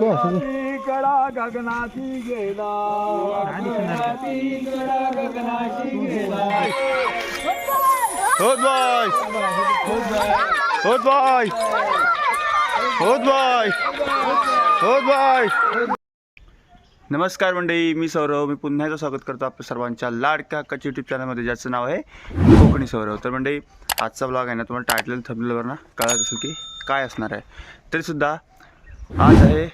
कडा गगनाची गेला कडा गगनाची गेला. होत बाय होत बाय होत बाय होत बाय नमस्कार मंडळी मी सौरव. मी पुन्हा एकदा स्वागत करतो आपल्या सर्वांच्या लाडक्या कच यूट्यूब चॅनलमध्ये ज्याचं नाव आहे कोकणी सौरव. तर मंडळी आजचा ब्लॉग आहे ना तुम्हाला टायटल थंबनेलवर ना कळत असेल की काय असणार आहे. तरीसुद्धा आज आहे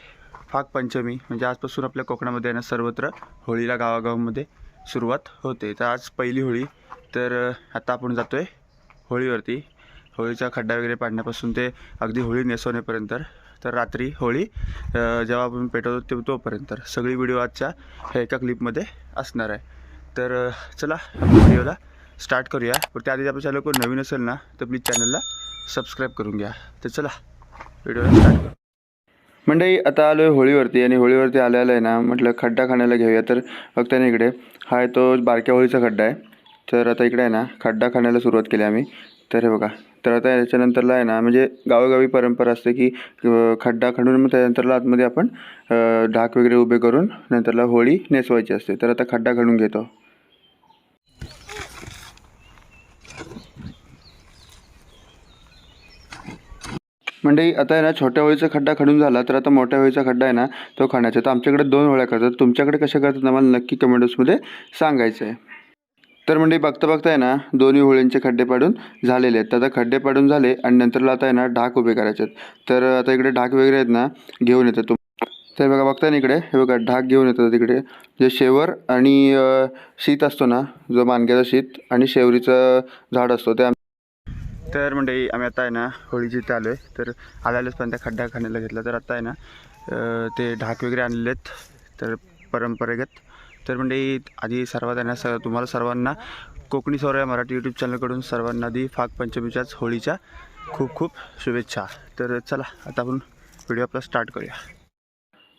फाग पंचमी म्हणजे आजपासून आपल्या कोकणामध्ये ना सर्वत्र होळीला गावागावामध्ये सुरुवात होते. तर आज पहिली होळी. तर आता आपण जातो आहे होळीवरती. होळीचा खड्डा वगैरे पाडण्यापासून ते अगदी होळी नेसवण्यापर्यंत. तर रात्री होळी जेव्हा आपण पेटवतो ते तोपर्यंत. सगळी व्हिडिओ आजच्या ह्या एका क्लिपमध्ये असणार आहे. तर चला आपण व्हिडिओला स्टार्ट करूया. पण त्याआधी आपल्या चॅनल कोण नवीन असेल ना तर प्लीज चॅनलला सबस्क्राईब करून घ्या. तर चला व्हिडिओला स्टार्ट करू. मंडळी आता आलो आहे होळीवरती आणि होळीवरती आलेलं आहे ना म्हटलं खड्डा खाण्याला घेऊया. तर फक्त इकडे हा आहे तो बारक्या होळीचा खड्डा आहे. तर आता इकडे आहे ना खड्डा खाण्याला सुरुवात केली आम्ही. तर हे बघा तर आता याच्यानंतरला आहे ना म्हणजे गावोगावी परंपरा असते की खड्डा खणून मग त्यानंतरला आतमध्ये आपण ढाक वगैरे उभे करून नंतरला होळी नेसवायची असते. तर आता खड्डा खणून घेतो. म्हणजे आता आहे ना छोट्या होळीचा खड्डा खणून झाला तर आता मोठ्या होळीचा खड्डा आहे ना तो खणायचा. तर आमच्याकडे दोन होळ्या करतात. तुमच्याकडे कशा करतात आम्हाला नक्की कमेंट्समध्ये सांगायचं आहे तर म्हणजे बघता बघता आहे ना दोन्ही होळींचे खड्डे पाडून झालेले आहेत. तर आता खड्डे पाडून झाले आणि नंतरला आता आहे ना ढाक उभे करायचे आहेत. तर आता इकडे ढाक वगैरे आहेत ना घेऊन येतात तुम तर बघा बघताय ना इकडे. हे बघा ढाक घेऊन येतात तिकडे. जे शेवर आणि शीत असतो ना जो मानग्याचा शीत आणि शेवरीचं झाड असतो ते तर म्हणजे आम्ही आता आहे ना होळीची इथे आलो आहे तर आल्यालाच पण त्या खड्डा खाण्याला घेतला. तर आता आहे ना ते ढाक वगैरे आणले आहेत तर परंपरेगत. तर म्हणजे आधी सर्वात आहे ना स तुम्हाला सर्वांना कोकणी सौर या मराठी यूट्यूब चॅनलकडून सर्वांना आधी फाग पंचमीच्याच होळीच्या खूप खूप शुभेच्छा. तर चला आता आपण व्हिडिओ आपला स्टार्ट करूया.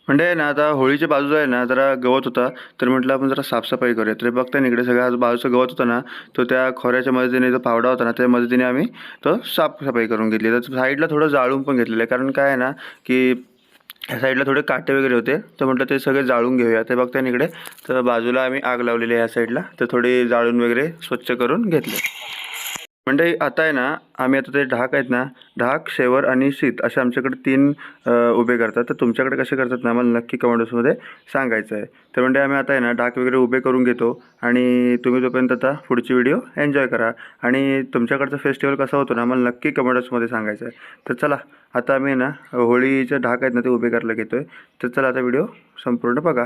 म्हणजे ना आता होळीच्या बाजूला आहे ना जरा गवत होता तर म्हटलं आपण जरा साफसफाई करूया. तर बघता ना इकडे सगळ्या बाजूचं गवत होतं ना तो त्या खोऱ्याच्या मदतीने जो पावडा होता ना त्या मदतीने आम्ही तो साफसफाई करून घेतली. तर साईडला थोडं जाळून पण घेतलेलं आहे. कारण काय आहे ना की ह्या साईडला थोडे काटे वगैरे होते. तर म्हटलं ते सगळे जाळून घेऊया. ते बघता इकडे तर बाजूला आम्ही आग लावलेली आहे ह्या साईडला. तर थोडी जाळून वगैरे स्वच्छ करून घेतले. म्हणजे आता आहे ना आम्ही आता ते ढाक आहेत ना ढाक शेवर आणि शीत असे आमच्याकडे तीन उभे करतात. तर तुमच्याकडे कसे करतात ना आम्हाला नक्की कमेंट सांगायचं आहे. तर म्हणजे आम्ही आता आहे ना ढाक वगैरे उभे करून घेतो आणि तुम्ही तोपर्यंत आता पुढची व्हिडिओ एन्जॉय करा. आणि तुमच्याकडचा फेस्टिवल कसा होतो ना आम्हाला नक्की कमेंट सांगायचं आहे. तर चला आता आम्ही ना होळीचे ढाक आहेत ना ते उभे करायला घेतो आहे तर चला आता व्हिडिओ संपूर्ण बघा.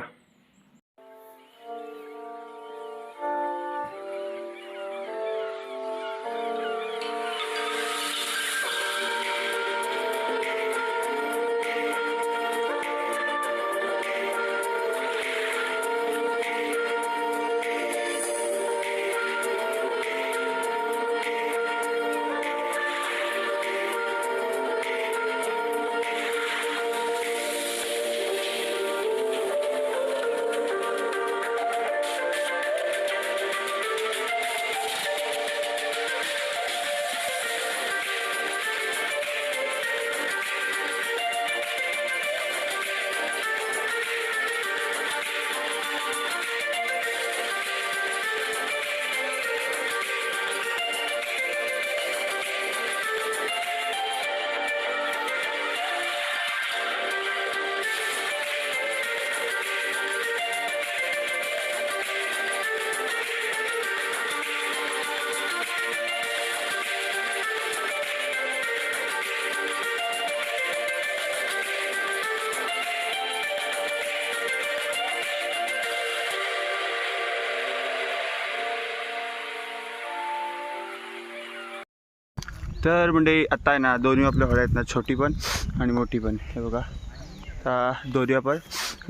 तर म्हणजे आत्ता आहे ना दोन्ही आपल्या होळ्या आहेत ना छोटी पण आणि मोठी पण. हे बघा. आता दोन्ही आपण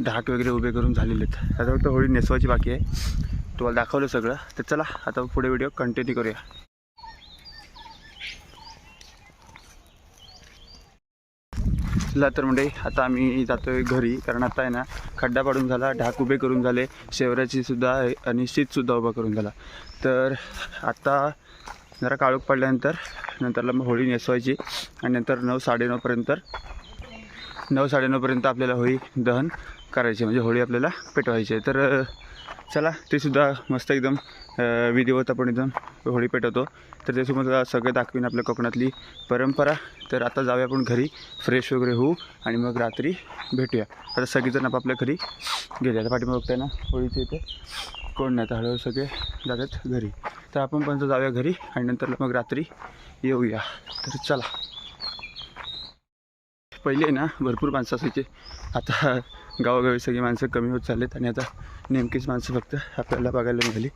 ढाक वगैरे उभे करून झालेले आहेत. आता फक्त होळी नेसवायची बाकी आहे. तुम्हाला दाखवलं सगळं. तर चला आता पुढे व्हिडिओ कंटिन्यू करूया. चला तर म्हणजे आता आम्ही जातोय घरी. कारण आता आहे ना खड्डा पाडून झाला ढाक उभे करून झाले शेवराची सुद्धा आणि शीतसुद्धा उभा करून झाला. तर आता जरा काळोख पडल्यानंतर नंतरला मग होळी नेसवायची आणि नंतर नऊ साडेनऊपर्यंत नऊ साडेनऊपर्यंत आपल्याला होळी दहन करायची म्हणजे होळी आपल्याला पेटवायची. आहे तर चला ते सुद्धा मस्त एकदम विधिवत आपण एकदम होळी पेटवतो. तर ते सुद्धा सगळं दाखवीन आपल्या कोकणातली परंपरा. तर आता जाऊया आपण घरी फ्रेश वगैरे होऊ आणि मग रात्री भेटूया. आता सगळेजण आपापल्या घरी गेले. आता पाठीमा बघताय ना होळीच्या इथे कोण नाही तर हळूहळू सगळे जातात घरी. तर आपण पण जाऊया घरी आणि नंतर मग रात्री येऊया. तर चला. पहिले ना भरपूर माणसं असायचे. आता गावोगावी सगळी माणसं कमी होत चाललेत आणि आता नेमकीच माणसं फक्त आपल्याला बघायला मिळाली.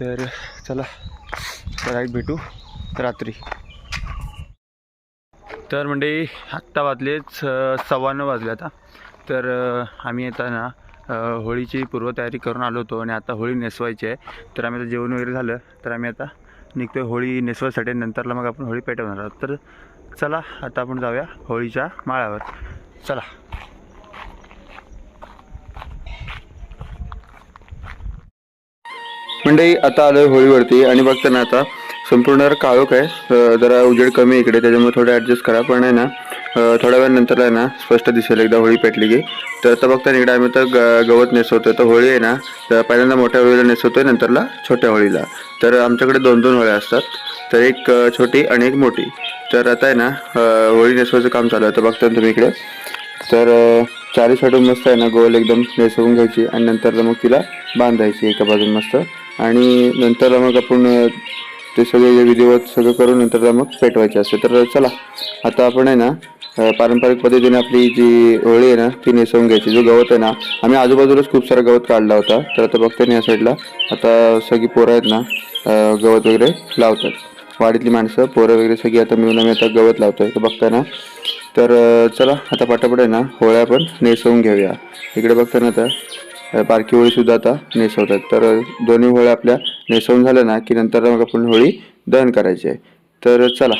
तर चला राईट भेटू रात्री. तर म्हणजे आत्ता वाजलेच अ, सव्वा नऊ वाजले आता. तर आम्ही येताना होळीची पूर्वतयारी करून आलो होतो आणि आता होळी नेसवायची आहे. तर आम्ही आता जेवण वगैरे झालं. तर आम्ही आता निघतो होळी नेसवायसाठी नंतरला मग आपण होळी पेटवणार आहोत. तर चला आता आपण जाऊया होळीच्या माळावर. चला. मंडळी आता आलो आहे होळीवरती आणि बघताना आता संपूर्ण काळोख आहे. जरा उजेड कमी आहे इकडे त्याच्यामुळे थोडं ॲडजस्ट करा. पण आहे ना थोड्या थोड्या वेळानंतर आहे ना स्पष्ट दिसेल एकदा होळी पेटली की. तर आता बघता इकडे आम्ही तर ग गवत नेसवतोय तर होळी आहे ना तर पहिल्यांदा मोठ्या होळीला नेसवतोय नंतरला छोट्या होळीला. तर आमच्याकडे दोन दोन होळ्या असतात तर एक छोटी आणि एक मोठी. तर आता आहे ना होळी नेसवायचं काम चालू आहे तर बघता तुम्ही इकडे. तर चारी साठून मस्त आहे ना गोल एकदम नेसवून घ्यायची आणि नंतर मग तिला बांधायची एका बाजून मस्त. आणि नंतर मग आपण ते सगळे विधिवत सगळं करून नंतर मग पेटवायचे असते. तर चला आता आपण आहे ना पारंपरिक पद्धतीने आपली जी होळी आहे ना ती नेसवून घ्यायची. जो गवत आहे ना आम्ही आजूबाजूलाच खूप सारा गवत काढला होता. तर आता बघते ना या साईडला आता सगळी पोरं आहेत ना गवत वगैरे लावतात. वाडीतली माणसं पोरं वगैरे सगळी आता मिळून आम्ही आता गवत लावतोय. तर बघताना तर चला आता पटापट आहे ना होळ्या पण नेसवून घेऊया. इकडे बघता ना आता पारखी होळीसुद्धा आता नेसवतात. तर दोन्ही होळ्या आपल्या नेसवून झाल्या ना की नंतर मग आपण होळी दहन करायची आहे. तर चला.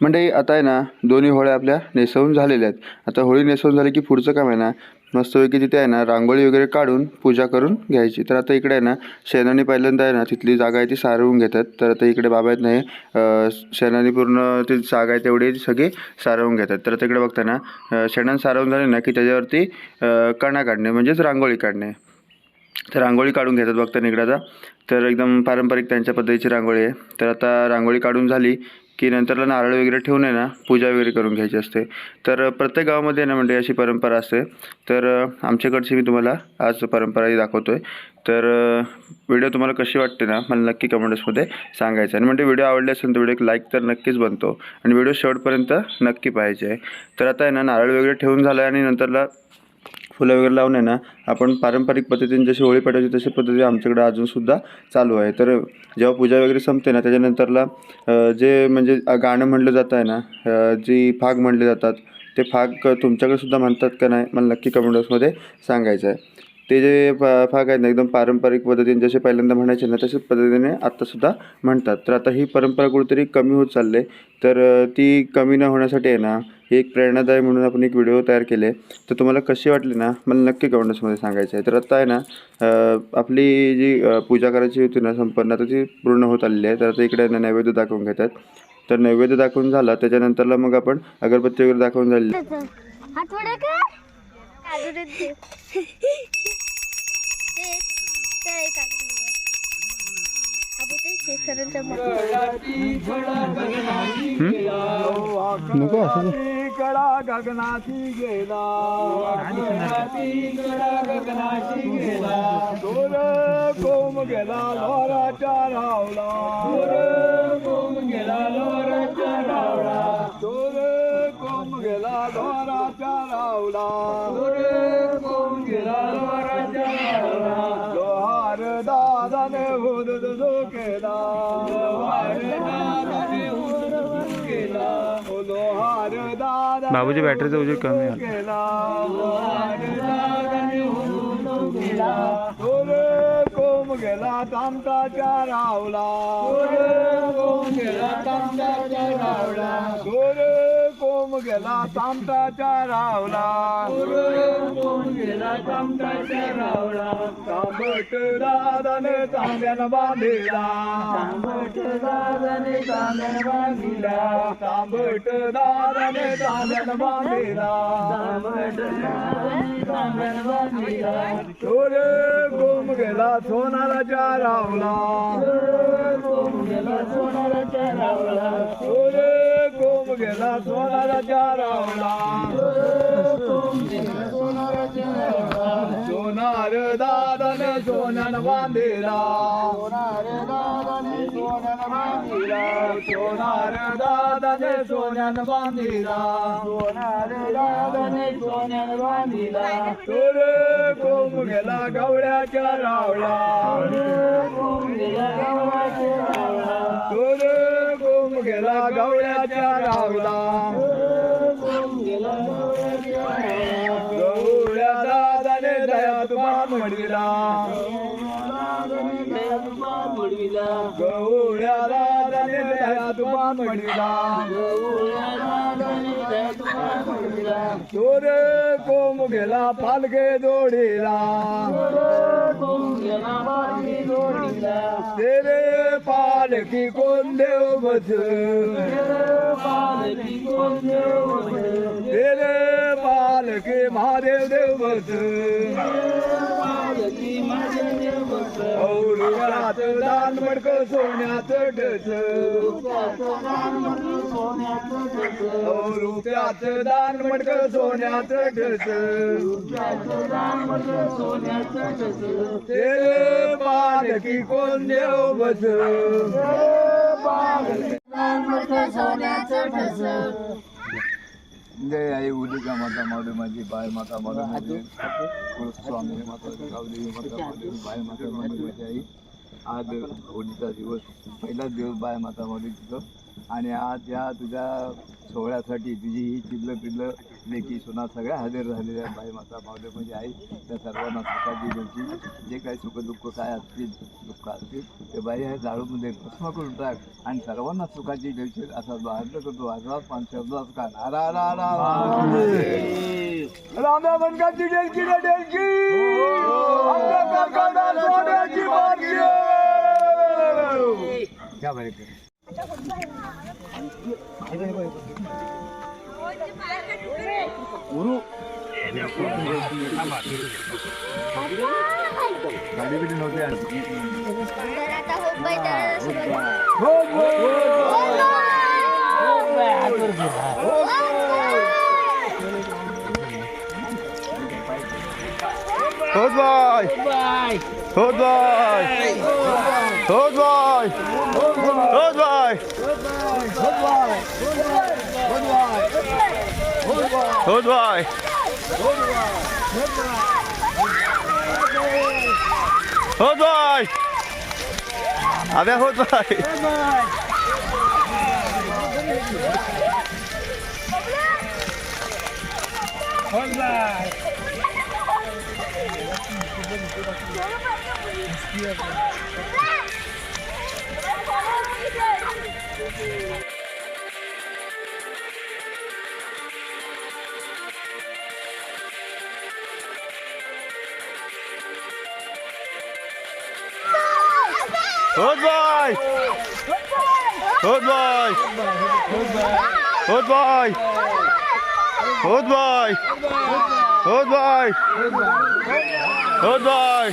म्हणजे आता आहे ना दोन्ही होळ्या आपल्या नेसवून झालेल्या आहेत. आता होळी नेसवून झाली की पुढचं काम आहे ना मस्तपैकी तिथे आहे ना रांगोळी वगैरे काढून पूजा करून घ्यायची. तर आता इकडे आहे ना शेणाने पहिल्यांदा आहे ना तिथली जागा आहे ती सारवून घेतात. तर आता इकडे बाबा आहेत नाही शेणानी शेणाने पूर्ण ती जागा आहे तेवढी सगळी सारवून घेतात. तर आता इकडे बघता ना शेणाने सारवून झाले ना की त्याच्यावरती कणा काढणे म्हणजेच रांगोळी काढणे. तर रांगोळी काढून घेतात बघता इकडे आता. तर एकदम पारंपरिक त्यांच्या पद्धतीची रांगोळी आहे. तर आता रांगोळी काढून झाली की नंतरला नारळ वगैरे ठेवून आहे ना पूजा वगैरे करून घ्यायची असते. तर प्रत्येक गावामध्ये ना म्हणजे अशी परंपरा असते. तर आमच्याकडची मी तुम्हाला आज परंपरा ही आहे तर व्हिडिओ तुम्हाला कशी वाटते ना मला नक्की कमेंट्समध्ये सांगायचं आणि म्हणजे व्हिडिओ आवडले असेल तर व्हिडिओ एक लाईक तर नक्कीच बनतो. आणि व्हिडिओ शेवटपर्यंत नक्की पाहिजे आहे. तर आता आहे ना नारळ वगैरे ठेवून झालं आहे आणि नंतरला फुलं वगैरे लावून आहे ना आपण पारंपरिक पद्धतीने जशी होळी पेटायची तशी पद्धती आमच्याकडे अजूनसुद्धा चालू आहे. तर जेव्हा पूजा वगैरे संपते ना त्याच्यानंतरला जे म्हणजे गाणं म्हणलं जातं आहे ना जी फाग म्हणले जातात ते फाग तुमच्याकडे सुद्धा म्हणतात का नाही मला नक्की कमेंट बॉक्समध्ये सांगायचं आहे. ते जे फा फाग आहेत ना एकदम पारंपरिक पद्धतीने जसे पहिल्यांदा म्हणायचे ना तशाच पद्धतीने आत्तासुद्धा म्हणतात. तर आता ही परंपरा कुठेतरी कमी होत चालली आहे. तर ती कमी न होण्यासाठी आहे ना ही एक प्रेरणादायी म्हणून आपण एक व्हिडिओ तयार केले. तर तुम्हाला कशी वाटली ना मला नक्की कमेंट्समध्ये सांगायचं आहे. तर आता आहे ना आपली जी पूजा करायची होती ना संपन्न आता ती पूर्ण होत आलेली आहे. तर आता इकडे ना नैवेद्य दाखवून घेतात. तर नैवेद्य दाखवून झाला त्याच्यानंतरला मग आपण अगरबत्ती वगैरे दाखवून झाली ते ते काजू शेतकऱ्यांच्या नको असं गेला गेला कोम गेला लोराच्या रावला दोर कोम गेला लोराच्या रावला गेला लोराच्या रावला. कोम गेला रावला. लोहार दादाने हुद जो केला लोहार दादाने हुद केला ओ लोहार दादा बाबूची बॅटरीचा उजेड कमी केला लोहार दादाने हुद केला दोर कोम गेला तामताच्या रावला. कोम गेला तामताच्या रावला. बोंब गेला तामटाच्या रावला. गेला तामटाच्या रावला. तांबट दादाने तांब्यानं बांधिला. तांबट दादाने तांब्यानं बांधिला. तांबट दादाने तांब्यानं बांधिला. तांबट दादाने तांब्यानं बांधिला. चोरे कोम गेला सोनाराच्या रावला. कोम गेला सोनाराच्या रावला. चोरे कोम गेला सोनाराच्या रावला. सोनार दादन सोनन बांधेरा सोनार दादन सोनन बांधेरा सोनार दादन सोनन बांधेरा सोनार दादन सोनन बांधेरा तोर कोम गेला गवळ्याच्या रावळा। कोम गेला गवळ्याच्या रावळा। तोर कोम गेला गवळ्याच्या रावळा। कोम गेला तुमान म्हणविला गवळ्या दादाने दया तुमान म्हणविला चोरे कोम गेला पालके जोडीला. तेरे पालकी कोण देव बस तेरे पालकी महादेव देव बस औरुगात दान मडक सोन्याचं डस रुपयात दान मडक सोन्याचं डस तेरे पालकी कोण देव बस. जय आई उलिका माता मावडी माझी बाय माता मावडी माझी स्वामी माता गावदेवी माता मावडी बाय माता मावडी माझी आई. आज होळीचा दिवस पहिलाच दिवस बाय माता मावडी तिथं. आणि आज या तुझ्या सोहळ्यासाठी तुझी ही चिल्ल पिल्ल लेकी सुना सगळ्या हजर झालेल्या बाई माता मावडी म्हणजे आई त्या सर्वांना सुखाची द्यायची जे काही सुखदुःख काय असतील दुःख असतील ते बाई हे जाळूमध्ये भस्म करून टाक. आणि सर्वांना सुखाची द्यायची असा जो अर्ज करतो आजाद पान शब्दात का नारा रा रा राधा बनकाची डेलकी रे डेलकी Guru. गाड़ी भी नोट यार जरा तो हो भाई जरा से हो हो हो हो भाई हाथ पर भी हो Hốt rồi. Hốt rồi. Hốt rồi. Hốt rồi. Hốt rồi. Hold on. Hold on. A ver, hold on. Hold on. Hold on. Bye होत बाय होत बाय होत बाय होत बाय होत बाय होत बाय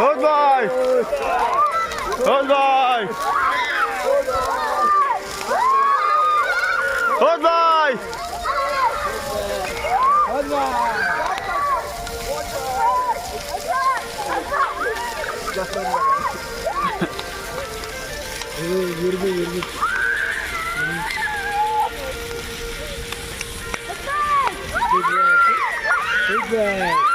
होत बाय होत बाय होत bye तर Allah'tan bak. ee, yürüdü yürüdü. Good boy. Good boy.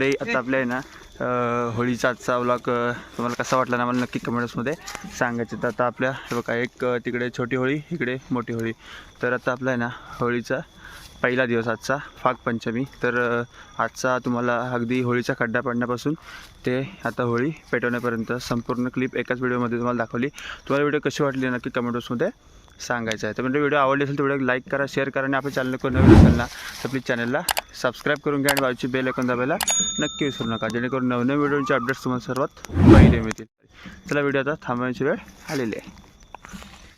म्हणजे आता आपल्या आहे ना होळीचा आजचा व्लॉग तुम्हाला कसा वाटला ना मला नक्की कमेंट्समध्ये सांगायचं. तर आता आपल्या बघा एक तिकडे छोटी होळी इकडे मोठी होळी. तर आता आपला आहे ना होळीचा पहिला दिवस आजचा फाग पंचमी तर आजचा तुम्हाला अगदी होळीचा खड्डा पडण्यापासून ते आता होळी पेटवण्यापर्यंत संपूर्ण क्लिप एकाच व्हिडिओमध्ये तुम्हाला दाखवली. तुम्हाला व्हिडिओ कशी वाटली नक्की कमेंट बॉक्समध्ये सांगायचं आहे. तर म्हणजे व्हिडिओ आवडली असेल तर व्हिडिओ लाईक करा शेअर करा आणि आपल्या चॅनल कोण नवीन असेल ना तर प्लीज चॅनलला सबस्क्राईब करून घ्या आणि बाजूची बेल ऐकून दाबायला नक्की विसरू नका जेणेकरून नवनवीन व्हिडिओचे अपडेट्स तुम्हाला सर्वात पहिले मिळतील. चला व्हिडिओ आता थांबवण्याची वेळ आलेली आहे.